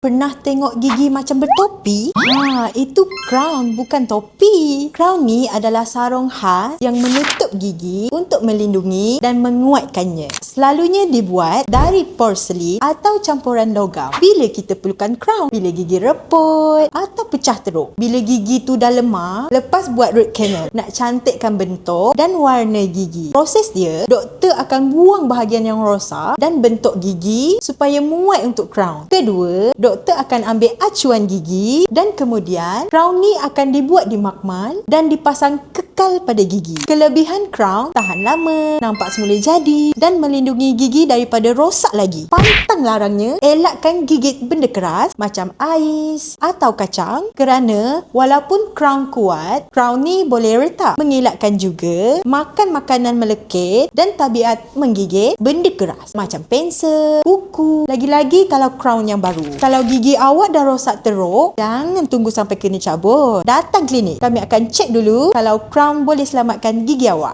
Pernah tengok gigi macam bertopi? Ha, itu crown bukan topi. Crown ni adalah sarung khas yang menutup gigi untuk melindungi dan menguatkannya. Selalunya dibuat dari porselin atau campuran logam. Bila kita perlukan crown? Bila gigi reput atau pecah teruk. Bila gigi tu dah lemah, lepas buat root canal. Nak cantikkan bentuk dan warna gigi. Proses dia, doktor akan buang bahagian yang rosak dan bentuk gigi supaya muat untuk crown. Kedua, doktor akan ambil acuan gigi dan kemudian crown ni akan dibuat di makmal dan dipasang kekal pada gigi. Kelebihan crown tahan lama, nampak semula jadi dan melindungi gigi daripada rosak lagi. Pantang larangnya elakkan gigit benda keras macam ais atau kacang kerana walaupun crown kuat, crown ni boleh retak. Mengelakkan juga makan makanan melekit dan tabiat menggigit benda keras macam pensel, kuku. Lagi-lagi kalau crown yang baru. Kalau gigi awak dah rosak teruk, jangan tunggu sampai kena cabut. Datang klinik. Kami akan cek dulu kalau crown boleh selamatkan gigi awak.